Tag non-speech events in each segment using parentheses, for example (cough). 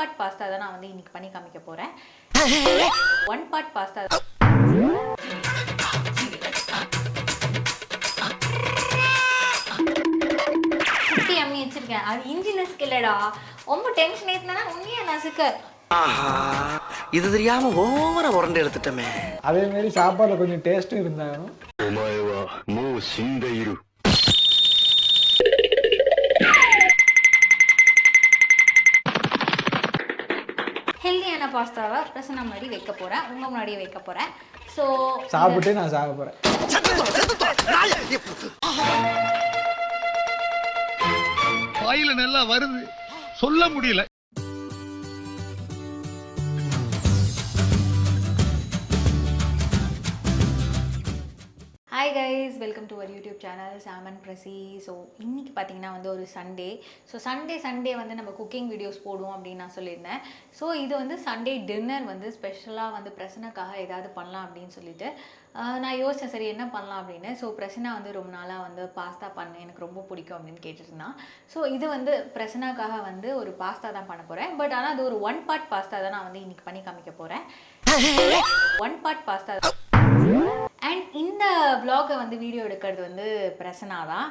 Pot pasta தான் நான் வந்து இன்னைக்கு பண்ணி காமிக்க போறேன். ஒன் பார்ட் பாஸ்தா குட்டி அம்மி வச்சிருக்கேன். அது இஞ்சி நசுக்கு இல்லடா. ரொம்ப டென்ஷன் ஏத்துனா உண்மையா நசுக்க இது தெரியாம ஓவர உரண்டு எடுத்துட்டோமே. அதே மாதிரி சாப்பாடில் கொஞ்சம் டேஸ்ட்டும் இருந்தாலும். ஹெல்த்தியான பாஸ்தாவை பிரசன மாதிரி வைக்க போகிறேன் உங்கள் முன்னாடியே வைக்க போகிறேன் ஸோ சாப்பிட்டு நான் சாக போகிறேன் வாயில நல்லா வருது. சொல்ல முடியல. Guys welcome to our YouTube channel சாமன் பிரசி ஸோ இன்றைக்கி பார்த்தீங்கன்னா வந்து ஒரு சண்டே ஸோ சண்டே சண்டே வந்து நம்ம குக்கிங் வீடியோஸ் போடுவோம் அப்படின்னு நான் சொல்லியிருந்தேன். ஸோ இது வந்து சண்டே டின்னர் வந்து ஸ்பெஷலாக வந்து பிரசனக்காக ஏதாவது பண்ணலாம் அப்படின்னு சொல்லிட்டு நான் யோசித்தேன் சரி என்ன பண்ணலாம் அப்படின்னு. ஸோ பிரசனா வந்து ரொம்ப நாளாக வந்து பாஸ்தா பண்ண எனக்கு ரொம்ப பிடிக்கும் அப்படின்னு கேட்டுருந்தான் ஸோ இது வந்து பிரசனாக்காக வந்து ஒரு பாஸ்தா தான் பண்ண போகிறேன் பட் ஆனால் அது ஒரு ஒன் பார்ட் பாஸ்தா தான் நான் வந்து இன்னைக்கு பண்ணி காமிக்க போகிறேன் ஒன் பார்ட் பாஸ்தா அண்ட் இந்த vlog-அ வந்து வீடியோ எடுக்கிறது வந்து பிரசனா தான்.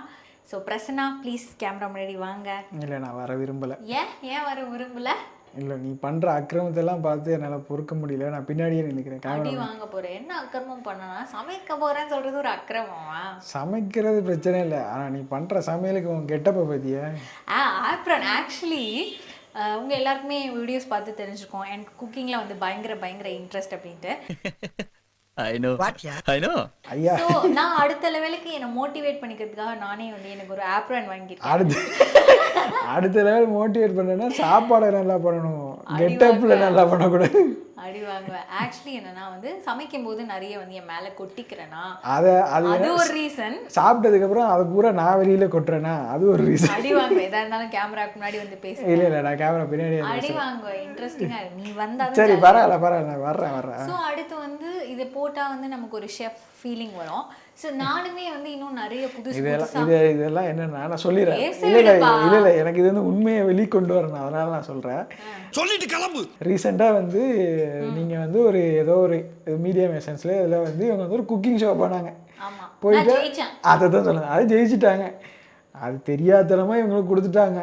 ஸோ பிரசனா ப்ளீஸ் கேமரா முன்னாடி வாங்க. இல்லை நான் வர விரும்பலை. ஏன்? ஏன் வர விரும்பல? இல்லை நீ பண்ணுற அக்கிரமத்தெல்லாம் பார்த்து என்னால் பொறுக்க முடியல. நான் பின்னாடியே நினைக்கிறேன் அடி வாங்க போறேன். என்ன அக்கிரமம் பண்ணனா? சமைக்க போறேன்னு சொல்றது ஒரு அக்கிரமமா? சமைக்கிறது பிரச்சனை இல்லை. ஆனால் நீ பண்ணுற சமையலுக்கு உன் கெட்டப்ப பற்றிய ஆ ஆப்ரன் ஆக்சுவலி உங்க எல்லாருக்குமே வீடியோஸ் பார்த்து தெரிஞ்சுக்கோம். அண்ட் குக்கிங்ல வந்து பயங்கர பயங்கர இன்ட்ரெஸ்ட் அப்படின்ட்டு. (laughs) I know. வாட்டியா I know. ஐயா. நான் அடுத்த லெவலுக்கு என்னை மோட்டிவேட் பண்ணிக்கிறதுக்காக நானே வந்து எனக்கு ஒரு ஆப்ரன் வாங்கியிருக்கேன். அடுத்து அடுத்த லெவல் மோட்டிவேட் பண்ணேன்னா சாப்பாடை நல்லா பண்ணணும். கெட்டப்பில் நல்லா பண்ணக்கூடாது. அடி வாங்குவேன். ஆக்சுவலி என்னன்னா வந்து சமைக்கும் போது நிறைய வந்து என் மேல கொட்டிக்கிறேனா? அதை அது ஒரு ரீசன் சாப்பிட்டதுக்கப்புறம் அதை பூரா நான் வெளியில கொட்டுறேன்னா அது ஒரு ரீசன் (laughs) அடி வாங்குவேன். எதா இருந்தாலும் கேமராக்கு முன்னாடி வந்து பேச இல்லை இல்லை நான் கேமரா பின்னாடியே அடி வாங்குவேன். இன்ட்ரெஸ்டிங்கா நீ வந்தா சரி பரவாயில்ல பரவாயில்ல நான் வர்றேன் வர்றேன். ஸோ அடுத்து வந்து இது போட்டா வந்து நமக்கு ஒரு ஷெஃப் ஃபீலிங் வரும். ஸோ நானுமே வந்து இன்னும் நிறைய புதுசு இதெல்லாம் இது இதெல்லாம் என்னன்னா நான் சொல்லிடுறேன். இல்லை இல்லை. இல்லை இல்லை எனக்கு இது வந்து உண்மையை வெளிக்கொண்டு வரணும். அதனால நான் சொல்கிறேன் சொல்லிட்டு கிளம்பு. ரீசெண்டாக வந்து நீங்கள் வந்து ஒரு ஏதோ ஒரு மீடியம் எசன்ஸில் இதில் வந்து இவங்க வந்து ஒரு குக்கிங் ஷோ பண்ணாங்க போயிட்டு அதை தான் சொல்லுங்க. அது ஜெயிச்சிட்டாங்க. அது தெரியாதனமா இவங்களுக்கு கொடுத்துட்டாங்க.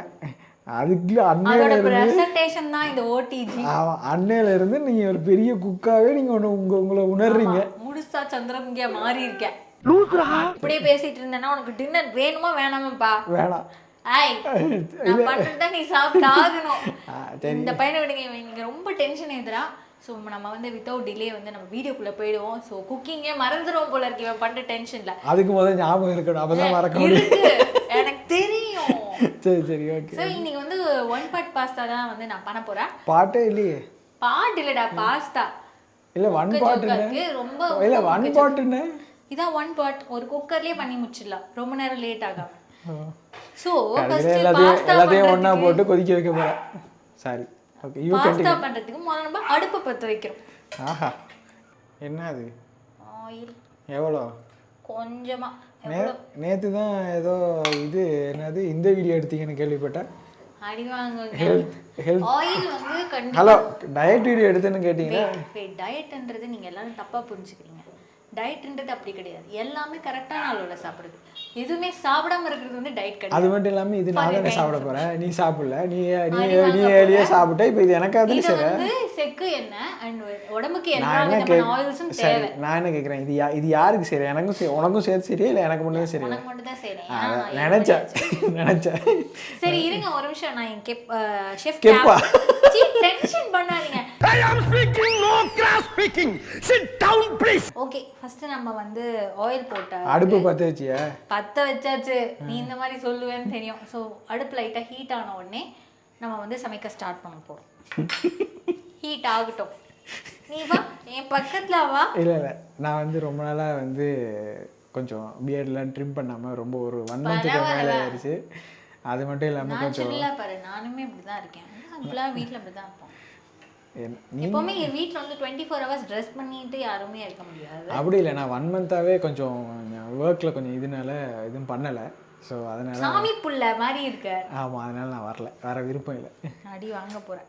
அதுக்கு அன்னையில அதோட இருந்து பிரசன்டேஷன் தான் இந்த ஓடிஜி ஆமாம் அன்னையில இருந்து நீங்கள் ஒரு பெரிய குக்காவே நீங்கள் ஒன்று உங்க உங்களை உணர்றீங்க. முழுசா சந்திரமுகியா மாறி இருக்கேன் இப்படியே பேசிட்டு இருந்தேன்னா உனக்கு டின்னர் வேணுமா வேணாமாப்பா? வேணாம். நீ சாப்பிட்டு ஆகணும். இந்த பையனை விடுங்க இன்னைக்கு ரொம்ப டென்ஷன் ஏதுரா ஸோ நம்ம வந்து வித்தவுட் டிலே வந்து நம்ம வீடியோக்குள்ள போயிடுவோம். ஸோ குக்கிங்கே மறந்துடுவோம் போல இருக்கு இவன் பண்ற டென்ஷன்ல அதுக்கு முதல்ல ஞாபகம் இருக்கணும் அப்பதான் மறக்க முடியும். எனக்கு தெரியும். (laughs) சரி சரி ஓகே ஸோ இன்னைக்கு வந்து ஒன் பார்ட் பாஸ்தா தான் வந்து நான் பண்ண போறேன். பாட்டே இல்லையே. பாட் இல்லடா பாஸ்தா இல்லை ஒன் பாட்டுன்னு ரொம்ப இல்லை ஒன் பாட்டுன்னு இதான் ஒன் பார்ட் ஒரு குக்கர்லயே பண்ணி முடிச்சிடலாம். ரொம்ப நேரம் லேட் ஆகாம. கடைசியில் எல்லாத்தையும் எல்லாத்தையும் ஒன்றா போட்டு கொதிக்க வைக்க போகிறேன் சாரி ஓகே யூ பாஸ்தா பண்றதுக்கு முதல்ல நம்ம அடுப்பை பற்ற வைக்கிறோம். ஆஹா. என்ன அது? ஆயில். எவ்வளோ? கொஞ்சமா. நே நேற்று தான் ஏதோ இது என்னது இந்த வீடியோ எடுத்தீங்கன்னு கேள்விப்பட்டேன். ஹலோ டயட் வீடியோ எடுத்தேன்னு கேட்டிங்கன்னா டயட்ன்றது நீங்க எல்லாரும் தப்பா புரிஞ்சுக்கிறீங்க. டயட்ன்றது அப்படி கிடையாது. எல்லாமே கரெக்டான அளவுல சாப்பிடுது. எதுவுமே சாப்பிடாம இருக்கிறது வந்து டயட் கிடையாது. அது மட்டும் இல்லாமல் இது நான் தானே சாப்பிட போகிறேன் நீ சாப்பிடல. நீ நீ நீ ஏழியே சாப்பிட்ட இப்போ இது சரி வந்து செக்கு எண்ணெய் அண்ட் உடம்புக்கு என்ன ஆயில்ஸும் சரி தேவை. நான் என்ன கேட்குறேன் இது யா இது யாருக்கு சரி எனக்கும் சரி உனக்கும் சேர்த்து சரியா இல்லை எனக்கு மட்டும் சரி உனக்கு மட்டும் தான் நான் நினைச்சேன். நினைச்சேன். சரி இருங்க ஒரு நிமிஷம். நான் கெப் ஷெஃப் கெப்பா? டென்ஷன் பண்ணாதீங்க. I am speaking no cross speaking sit down please okay first நம்ம வந்து ஆயில் போட்ட அடுப்பு பற்ற வச்சியா பத்த வச்சாச்சு. நீ இந்த மாதிரி சொல்லுவேன்னு தெரியும். ஸோ அடுப்பு லைட்டா ஹீட் ஆன உடனே நம்ம வந்து சமைக்க ஸ்டார்ட் பண்ண போறோம். ஹீட் ஆகட்டும். நீ வா என் பக்கத்துல வா. இல்லை இல்லை. நான் வந்து ரொம்ப நாளாக வந்து கொஞ்சம் பியர்ட்லாம் ட்ரிம் பண்ணாமல் ரொம்ப ஒரு ஒன் மந்த்துக்கு மேலே ஆயிடுச்சு. அது மட்டும் இல்லாமல் நான் கொஞ்சம் பாரு. நானுமே இப்படிதான் இருக்கேன். அப்பெல்லாம் வீட்ல இப்படிதான் இருப்போம். எப்பவுமே என் வீட்ல வந்து டுவெண்ட்டி ஃபோர் ஹவர்ஸ் ட்ரெஸ் பண்ணிட்டு யாருமே இருக்க முடியாது. அப்படி இல்லை நான் ஒன் மந்த்தாகவே கொஞ்சம் ஒர்க்கில் கொஞ்சம் இதனால எதுவும் பண்ணலை. ஸோ அதனால சாமி புள்ள மாதிரி இருக்க. ஆமாம் அதனால நான் வரல. வேற விருப்பம் இல்லை. அடி வாங்க போறேன்.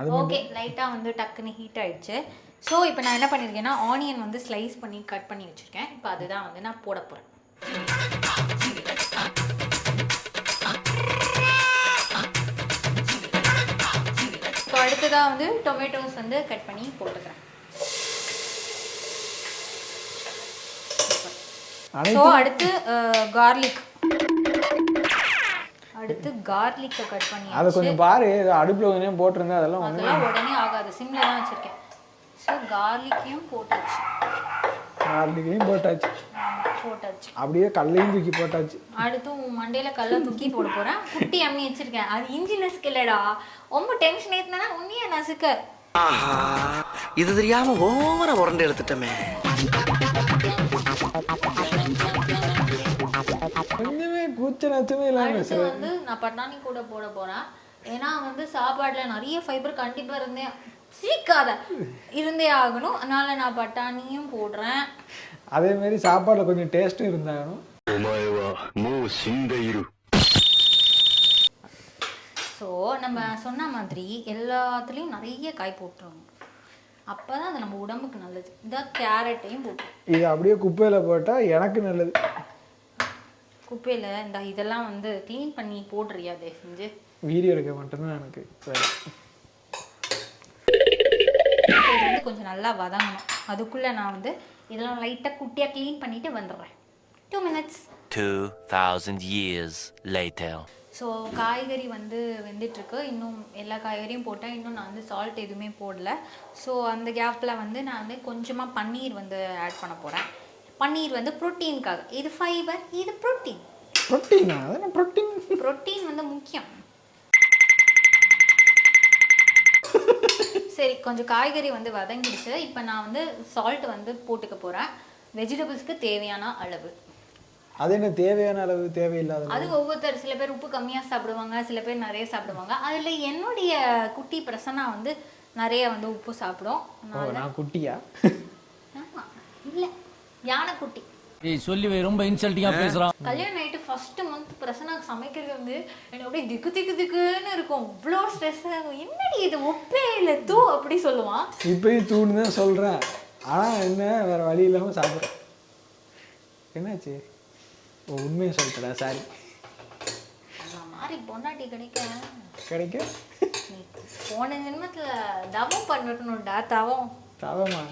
அது ஓகே லைட்டாக வந்து டக்குன்னு ஹீட் ஆயிடுச்சு. ஸோ இப்போ நான் என்ன பண்ணியிருக்கேன்னா ஆனியன் வந்து ஸ்லைஸ் பண்ணி கட் பண்ணி வச்சுருக்கேன். இப்போ அதுதான் வந்து நான் போட போகிறேன் அடுத்ததாக வந்து டொமேட்டோஸ் வந்து கட் பண்ணி போட்டுக்கிறேன். ஸோ அடுத்து கார்லிக் அடுத்து கார்லிக்கை கட் பண்ணி அதை கொஞ்சம் பாரு அடுப்பில் கொஞ்சம் போட்டிருந்தா அதெல்லாம் அதெல்லாம் உடனே ஆகாது. சிம்ல தான் வச்சிருக்கேன். ஸோ கார்லிக்கையும் போட்டாச்சு. கார்லிக்கையும் போட்டாச்சு. போட்டாச்சு. அப்படியே கல்லையும் தூக்கி போட்டாச்சு. அடுத்து உன் மண்டையில கல்ல தூக்கி போட போறேன். குட்டி அம்மி வச்சிருக்கேன். அது இஞ்சி நசுக்கு இல்லடா. ரொம்ப டென்ஷன் ஏத்துனா உன்னைய நசுக்க. இது தெரியாம ஓவரா உரண்டு எடுத்துட்டமே. கொஞ்சமே கூச்ச நச்சமே அடுத்து வந்து நான் பட்டாணி கூட போட போறேன். ஏன்னா வந்து சாப்பாட்டில் நிறைய ஃபைபர் கண்டிப்பாக இருந்தே சீக்காத இருந்தே ஆகணும். அதனால நான் பட்டாணியும் போடுறேன். அதே மாதிரி சாப்பாட்டில் கொஞ்சம் டேஸ்ட்டும் இருந்தாகணும் ஸோ நம்ம சொன்ன மாதிரி எல்லாத்துலேயும் நிறைய காய் போட்டுருவோம். அப்போ தான் அது நம்ம உடம்புக்கு நல்லது. இதான் கேரட்டையும் போட்டோம். இது அப்படியே குப்பையில் போட்டால் எனக்கு நல்லது. குப்பையில் இந்த இதெல்லாம் வந்து க்ளீன் பண்ணி போடுறியா தயவு செஞ்சு? வீடியோ எடுக்க மட்டும்தான் எனக்கு இது வந்து கொஞ்சம் நல்லா வதங்கணும். அதுக்குள்ளே நான் வந்து இதெல்லாம் லைட்டாக குட்டியாக க்ளீன் பண்ணிட்டு வந்துடுறேன். Two minutes 2000 years later. So காய்கறி வந்து வெந்துட்டுருக்கு. இன்னும் எல்லா காய்கறியும் போட்டேன். இன்னும் நான் வந்து சால்ட் எதுவுமே போடல. ஸோ அந்த கேப்பில் வந்து நான் வந்து கொஞ்சமாக பன்னீர் வந்து ஆட் பண்ண போகிறேன் பன்னீர் வந்து ப்ரோட்டீனுக்காக இது ஃபைபர் இது ப்ரோட்டீன் புரோட்டீனா அதான புரோட்டீன் புரோட்டீன் வந்து முக்கியம். சரி கொஞ்சம் காய்கறி வந்து வதங்கிடுச்சு. இப்போ நான் வந்து சால்ட் வந்து போட்டுக்க போகிறேன் வெஜிடபிள்ஸ்க்கு தேவையான அளவு. அது என்ன தேவையான அளவு தேவையில்லாத? அது ஒவ்வொருத்தர் சில பேர் உப்பு கம்மியாக சாப்பிடுவாங்க சில பேர் நிறைய சாப்பிடுவாங்க. அதில் என்னுடைய குட்டி பிரசன்னா வந்து நிறைய வந்து உப்பு சாப்பிடும். நான் குட்டியா? ஆமா இல்லை யானைக்குட்டி ஏய் சொல்லி வை ரொம்ப இன்சல்ட்டிங்கா பேசுறான். கல்யாணம் நைட்டு ஃபர்ஸ்ட் மந்த் பிரசனா சமைக்கிறது வந்து எனக்கு அப்படியே திக்கு திக்கு திக்குன்னு இருக்கும். இவ்வளோ ஸ்ட்ரெஸ் ஆகும் என்னடி இது உப்பே இல்லை தூ அப்படி சொல்லுவான். இப்பயும் தூணு தான் சொல்கிறேன் ஆனால் என்ன வேறு வழி இல்லாமல் சாப்பிட்றேன். என்னாச்சு? ஓ உண்மையை சொல்லிட்டடா சாரி மாதிரி பொண்டாட்டி கிடைக்க. கிடைக்க? நீ போன ஜென்மத்தில் தவம் பண்ணணும்டா தவம். தவமா?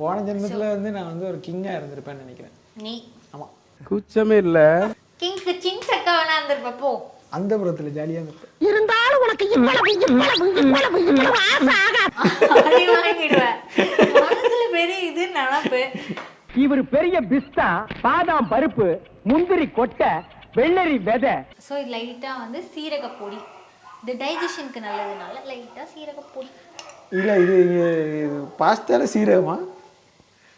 போன ஜென்மத்தில் வந்து நான் வந்து ஒரு கிங்காக இருந்திருப்பேன்னு நினைக்கிறேன். நீ. ஆமாம் குச்சமே இல்லை. கிங்க்கு சிங் சக்கா வேணா இருந்திருப்ப போ. அந்த புறத்தில் ஜாலியாக இருந்திருப்பேன் அடி வாங்கிடுவேன் மனசுல பெரிய இது நினப்பு. இவர் பெரிய பிஸ்தா பாதாம் பருப்பு முந்திரி கொட்டை வெள்ளரி விதை. ஸோ இது லைட்டாக வந்து சீரகப் பொடி இது டைஜஷனுக்கு நல்லதுனால லைட்டாக சீரகப் பொடி இல்லை இது இது பாஸ்தால சீரகமா?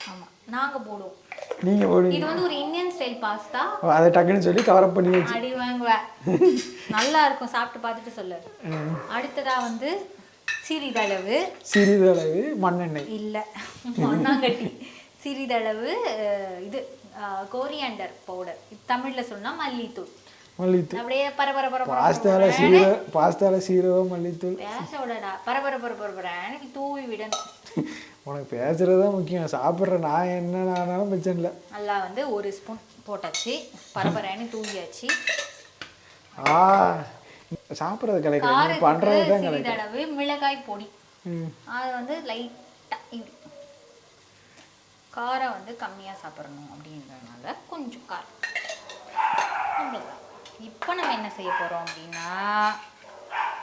ஆமாம் நாங்கள் போடுவோம். நீங்கள் போடுவீங்க இது வந்து ஒரு இந்தியன் ஸ்டைல் பாஸ்தா அதை டக்குன்னு சொல்லி கவரப் பண்ணி வச்சு. அடி வாங்குவேன் நல்லா இருக்கும் சாப்பிட்டு பார்த்துட்டு சொல்லு. அடுத்ததா வந்து சிறிதளவு. சிறிதளவு மண்ணெண்ணெய். இல்லை மண்ணாங்கட்டி. சிறிதளவு இது கோரியாண்டர் பவுடர் தமிழில் சொன்னால் மல்லித்தூள். மல்லித்தூள். அப்படியே பரபர பரபர பாஸ்தால சீரகம் பாஸ்தால சீரகம் மல்லித்தூள். பேச விடடா. பரபர பரபர எனக்கு தூவி விடணும். உனக்கு பேசுறது தான் முக்கியம். சாப்பிட்ற நான் என்ன ஆனாலும் பிரச்சனை இல்லை. நல்லா வந்து ஒரு ஸ்பூன் போட்டாச்சு. பரபரன்னு தூவியாச்சு ஆ சாப்பிட்றது கிடைக்கல. பண்ணுறது தான் சிறிதளவு மிளகாய் பொடி. ம். அது வந்து லைட்டாக காரம் வந்து கம்மியாக சாப்பிடணும் அப்படின்றதுனால கொஞ்சம் காரம். அவ்வளோதான் இப்போ நம்ம என்ன செய்ய போகிறோம் அப்படின்னா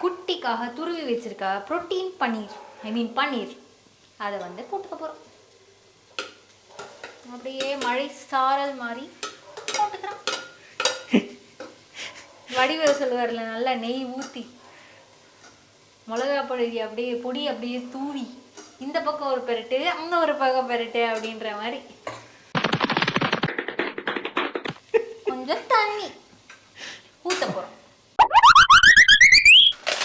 குட்டிக்காக துருவி வச்சிருக்க புரோட்டீன் பன்னீர். ஐ மீன் பன்னீர். அதை வந்து போட்டுக்க போகிறோம் அப்படியே மழை சாரல் மாதிரி போட்டுக்கிறோம். வடிவேல் சொல்லுவார்ல நல்லா நெய் ஊற்றி மிளகா பொடி அப்படியே பொடி அப்படியே தூவி இந்த பக்கம் ஒரு பெருட்டு அங்கே ஒரு பக்கம் பெருட்டு அப்படின்ற மாதிரி. கொஞ்சம் தண்ணி ஊத்த போறோம்.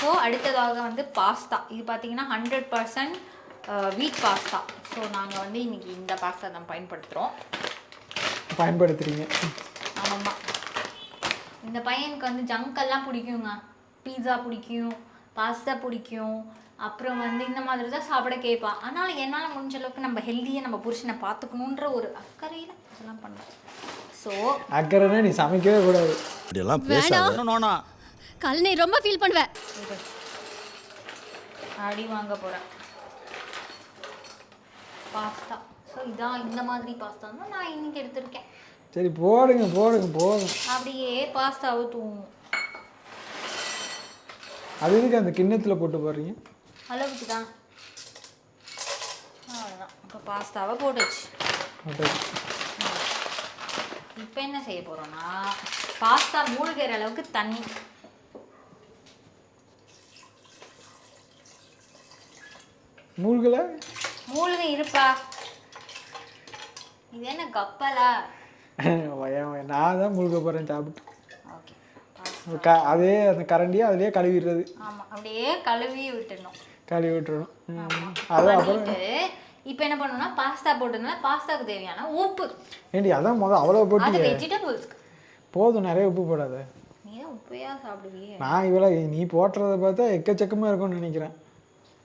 ஸோ அடுத்ததாக வந்து பாஸ்தா. இது பார்த்தீங்கன்னா hundred percent wheat pasta so நாங்கள் வந்து இன்னைக்கு இந்த பாஸ்தா தான் பயன்படுத்துகிறோம் பயன்படுத்துறீங்க. ஆமாம்மா. இந்த பையனுக்கு வந்து ஜங்க் எல்லாம் பிடிக்குங்க. பீட்சா பிடிக்கும் பாஸ்தா பிடிக்கும். அப்புறம் வந்து இந்த மாதிரி தான் சாப்பிட கேட்பா ஆனால் என்னால் முடிஞ்ச அளவுக்கு நம்ம ஹெல்த்தியாக நம்ம புருஷனை பார்த்துக்கணுன்ற ஒரு அக்கறையில் இதெல்லாம் பண்ணேன் ஸோ அக்கறைன்னா நீ சமைக்கவே கூடாது. இதெல்லாம் பேசாத. கல் நீ ரொம்ப ஃபீல் பண்ணுவ. அடி வாங்க போகிறேன் பாஸ்தா. ஸோ இதான் இந்த மாதிரி பாஸ்தா தான் நான் இன்னைக்கு எடுத்திருக்கேன். சரி போடுங்க போடுங்க போதும். அப்படியே பாஸ்தாவை தூவும். அது எதுக்கு அந்த கிண்ணத்தில் போட்டு போடுறீங்க? அளவுக்கு தான். அவ்வளோதான் இப்போ பாஸ்தாவை போட்டுச்சு. இப்போ என்ன செய்ய போகிறோம்னா பாஸ்தா மூழ்கிற அளவுக்கு தண்ணி. மூழ்கலை? மூழ்கி இருப்பா. இது என்ன கப்பலா? நான் தான் மூழ்க போகிறேன் சாப்பிட்டு. க அதே அந்த கரண்டியை அதிலே கழுவிடுறது ஆமாம் அப்படியே கழுவி விட்டுடணும். கழுவி விட்டுறணும். அது அப்புறம் இப்போ என்ன பண்ணணும்னா பாஸ்தா போட்டதுனால பாஸ்தாவுக்கு தேவையான உப்பு. ஏண்டி அதான் முதல் அவ்வளோ அது போட்டு வெஜிடபிள்ஸ்க்கு போதும் நிறைய உப்பு போடாத. நீ உப்பையா சாப்பிடுவியே. நான் இவ்வளோ நீ போட்டுறத பார்த்தா எக்கச்சக்கமாக இருக்கும்னு நினைக்கிறேன்.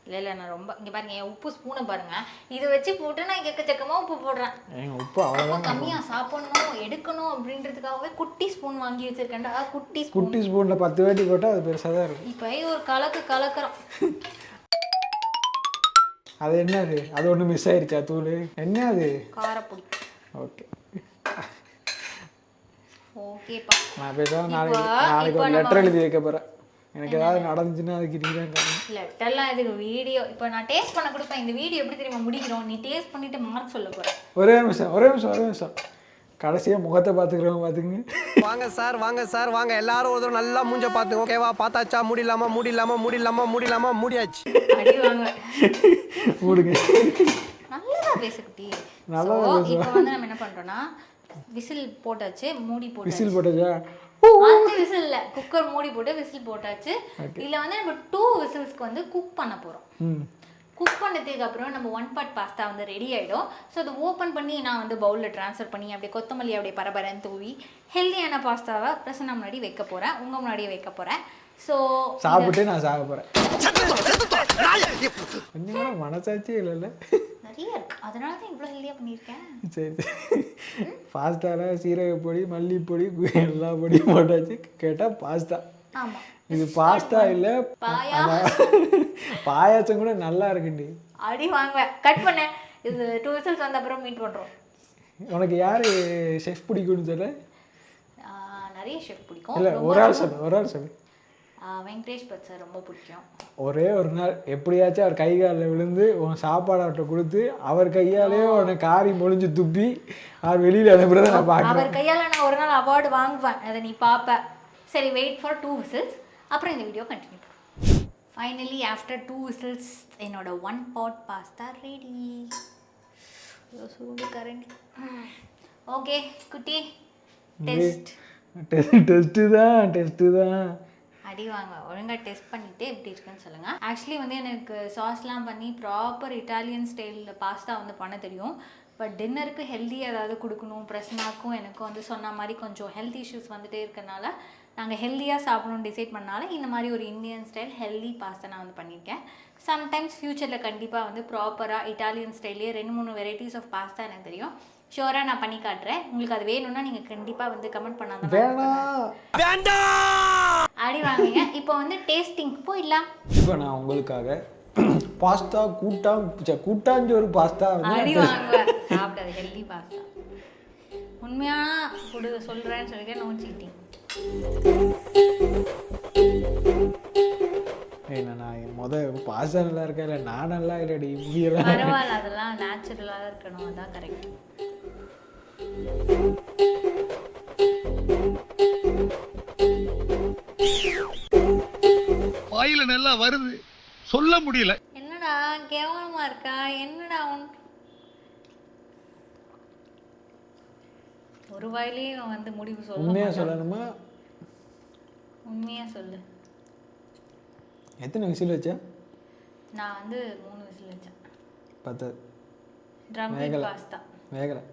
இல்லை இல்லை நான் ரொம்ப இங்கே பாருங்க என் உப்பு ஸ்பூனை பாருங்க. இதை வச்சு போட்டு நான் எக்கச்சக்கமாக உப்பு போடுறேன். உப்பு அவ்வளோ கம்மியாக சாப்பிடணும் எடுக்கணும் அப்படின்றதுக்காகவே குட்டி ஸ்பூன் வாங்கி வச்சிருக்கேன்டா. குட்டி குட்டி ஸ்பூனில் பத்து வாட்டி போட்டால் அது பெருசாக தான் இருக்கும். இப்போ ஒரு கலக்கு கலக்கிறோம். (laughs) அது என்னது அது? ஒன்று மிஸ் ஆயிடுச்சா தூள்? என்ன அது? காரப்பொடி. ஓகே. ஓகேப்பா. நான் பேசாம நாளைக்கு நாளைக்கு ஒரு லெட்டர் எழுதி வைக்க போகிறேன் எனக்கு ஏதாவது நடந்துச்சுன்னா அதுக்கு நீ தான் காரணம் லெட்டர்லாம் இதுக்கு வீடியோ இப்போ நான் டேஸ்ட் பண்ண கொடுப்பேன். இந்த வீடியோ எப்படி தெரியுமா முடிக்கிறோம்? நீ டேஸ்ட் பண்ணிட்டு மார்க் சொல்ல போற. ஒரே நிமிஷம் ஒரே நிமிஷம் ஒரே நிமிஷம். கடைசியாக முகத்தை பார்த்துக்கிறவங்க பார்த்துக்குங்க. வாங்க சார் வாங்க சார் வாங்க. எல்லாரும் ஒரு தடவை நல்லா மூஞ்ச பாத்துங்க ஓகேவா? பார்த்தாச்சா? முடியலாமா முடியலாமா முடியலாமா முடியலாமா முடியாச்சு. அடி வாங்க. மூடுங்க. நல்லதா பேசு குட்டி. நல்லா இப்போ வந்து நம்ம என்ன பண்றோம்னா விசில் போட்டாச்சு மூடி போட்டாச்சு. விசில் போட்டதா அந்த விசில் இல்ல குக்கர் மூடி போட்டு விசில் போட்டாச்சு. இதுல வந்து நம்ம டூ விசில்ஸ்க்கு வந்து குக் பண்ண போறோம். ம். குக் பண்ணதுக்கு அப்புறம் நம்ம ஒன் பார்ட் பாஸ்தா வந்து ரெடி ஆயிடும். ஸோ அதை ஓப்பன் பண்ணி நான் வந்து பவுலில் ட்ரான்ஸ்ஃபர் பண்ணி அப்படியே கொத்தமல்லி அப்படியே பரபரன்னு தூவி ஹெல்தியான பாஸ்தாவை பிரசன்ன முன்னாடி வைக்க போகிறேன் உங்கள் முன்னாடியே வைக்க போகிறேன் ஸோ சாப்பிட்டு நான் சாக போகிறேன் மனசாட்சியே இல்லைல்ல. நிறைய இருக்கு அதனால தான் இவ்வளோ ஹெல்தியாக பண்ணியிருக்கேன். சரி சரி. பாஸ்தாவில் சீரக பொடி மல்லிப்பொடி எல்லா பொடியும் போட்டாச்சு. கேட்டால் பாஸ்தா ஆமாம் இது பாஸ்தா இல்லை பாயா. பாயாசம் கூட நல்லா இருக்குண்டி. அடி வாங்குவேன். கட் பண்ணேன் இது டூ விசில்ஸ் வந்த அப்புறம் மீட் பண்ணுறோம் உனக்கு யார் செஃப் பிடிக்கும்னு சொல்ல? நிறைய ஷெஃப் பிடிக்கும். இல்லை ஒரு ஆள் சொல்லு ஒரு ஆள் சொல்லு. வெங்கடேஷ் பட் சார் ரொம்ப பிடிக்கும். ஒரே ஒரு நாள் எப்படியாச்சும் அவர் கை காலில் விழுந்து உன் சாப்பாடு அவர்கிட்ட கொடுத்து அவர் கையாலேயே உன்னை காரி மொழிஞ்சு துப்பி அவர் வெளியில் அனுப்புறத நான் பார்க்குறேன். அவர் கையால் நான் ஒரு நாள் அவார்டு வாங்குவேன். அதை நீ பார்ப்ப சரி வெயிட் ஃபார் டூ விசில்ஸ் அப்புறம் இந்த video continue finally after two whistles என்னோட ஒன் பாட் பாஸ்தா ரெடி சூடு கரண்டி. ஓகே குட்டி. டெஸ்ட் டெஸ்ட்டு தான் டெஸ்ட்டு தான். அடி வாங்க. ஒழுங்காக டெஸ்ட் பண்ணிவிட்டு எப்படி இருக்குன்னு சொல்லுங்கள் ஆக்சுவலி வந்து எனக்கு சாஸ்லாம் பண்ணி ப்ராப்பர் இட்டாலியன் ஸ்டைலில் பாஸ்தா வந்து பண்ண தெரியும். பட் டின்னருக்கு ஹெல்தி ஏதாவது கொடுக்கணும் பிரசனாக்கும் எனக்கும் வந்து சொன்ன மாதிரி கொஞ்சம் ஹெல்த் இஷ்யூஸ் வந்துட்டே இருக்கனால நாங்கள் ஹெல்த்தியாக சாப்பிடணும்னு டிசைட் பண்ணனால இந்த மாதிரி ஒரு இந்தியன் ஸ்டைல் ஹெல்தி பாஸ்தா நான் வந்து பண்ணியிருக்கேன். சம்டைம்ஸ் ஃப்யூச்சரில் கண்டிப்பாக வந்து ப்ராப்பராக இட்டாலியன் ஸ்டைல்லே ரெண்டு மூணு வெரைட்டிஸ் ஆஃப் பாஸ்தா எனக்கு தெரியும். ஷோராக நான் பண்ணி காட்டுறேன். உங்களுக்கு அது வேணும்னா நீங்கள் கண்டிப்பாக வந்து கமெண்ட் பண்ணாதான் வேணாம் அடி வாங்குங்க. இப்போ வந்து டேஸ்டிங் போயிடலாம். இப்போ நான் உங்களுக்காக பாஸ்தா கூட்டா கூட்டாஞ்சோறு பாஸ்தா வந்து அடி வாங்குவேன் சாப்பிடாது ஹெல்தி பாஸ்தா உண்மையா கொடு சொல்றேன்னு சொல்லிட்டு நோ சீட்டிங் நான் முத பாஸ்தா நல்லா இருக்கா இல்லை? நான் நல்லா இல்லடி பரவாயில்ல அதெல்லாம் நேச்சுரலாக இருக்கணும். அதான் கரெக்ட் வாயில நல்லா வருது. சொல்ல முடியல. என்னடா கேவலமா இருக்கா? என்னடா உன் ஒரு வாயிலையும் வந்து முடிவு சொல்ல மாட்டான். சொல்லணுமா? உண்மையா சொல்லு. எத்தனை விசில் வச்சா? நான் வந்து மூணு விசில் வச்சேன். பத்தது ட்ரம். பாஸ்தா வேகலை.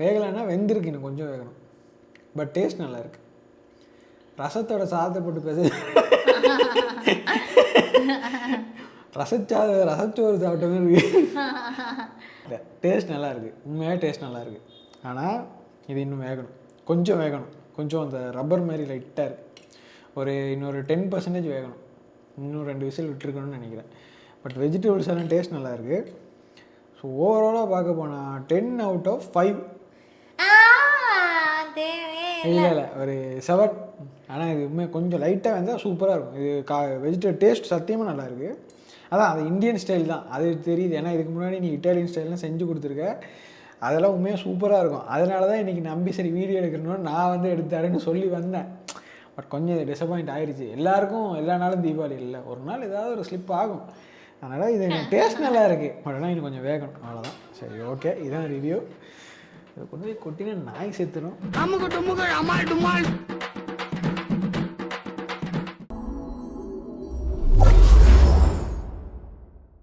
வேகலைன்னா வெந்திருக்கு இன்னும் கொஞ்சம் வேகணும். பட் டேஸ்ட் நல்லா இருக்கு ரசத்தோட சாதத்தை போட்டு பேச ரசச்சாத ரசச்சோறு சாப்பிட்ட மாதிரி இருக்கு. டேஸ்ட் நல்லா இருக்குது உண்மையாக டேஸ்ட் நல்லா இருக்குது ஆனால் இது இன்னும் வேகணும். கொஞ்சம் வேகணும். கொஞ்சம் அந்த ரப்பர் மாதிரி லைட்டாக இருக்குது ஒரு இன்னொரு டென் பர்சன்டேஜ் வேகணும். இன்னும் ரெண்டு விசில் விட்டுருக்கணும்னு நினைக்கிறேன். பட் வெஜிடபிள்ஸ் எல்லாம் டேஸ்ட் நல்லா இருக்குது ஸோ ஓவராலாக பார்க்க போனால் டென் அவுட் ஆஃப் ஃபைவ் இல்லை இல்லை. ஒரு செவட் ஆனால் இது உண்மை கொஞ்சம் லைட்டாக வந்தால் சூப்பராக இருக்கும். இது கா வெஜிடபிள் டேஸ்ட் சத்தியமாக நல்லா இருக்குது அதான் அது இந்தியன் ஸ்டைல் தான். அது தெரியுது. ஏன்னா இதுக்கு முன்னாடி நீ இட்டாலியன் ஸ்டைல்லாம் செஞ்சு கொடுத்துருக்க. அதெல்லாம் உண்மையாக சூப்பராக இருக்கும். அதனால தான் இன்றைக்கி நம்பி சரி வீடியோ எடுக்கணும்னு நான் வந்து எடுத்தாருன்னு சொல்லி வந்தேன். பட் கொஞ்சம் டிசப்பாயிண்ட் ஆயிடுச்சு எல்லாருக்கும் எல்லா நாளும் தீபாவளி இல்லை. ஒரு நாள் ஏதாவது ஒரு ஸ்லிப் ஆகும். அதனால் இது டேஸ்ட் நல்லா இருக்குது பட் ஆனால் இன்னும் கொஞ்சம் வேகணும். அவ்வளோதான் சரி ஓகே இதான் ரிவ்யூ கொண்டு போய் கொட்டினா நாய் செத்துடும் அமுக டுமுக அமால் டுமால்.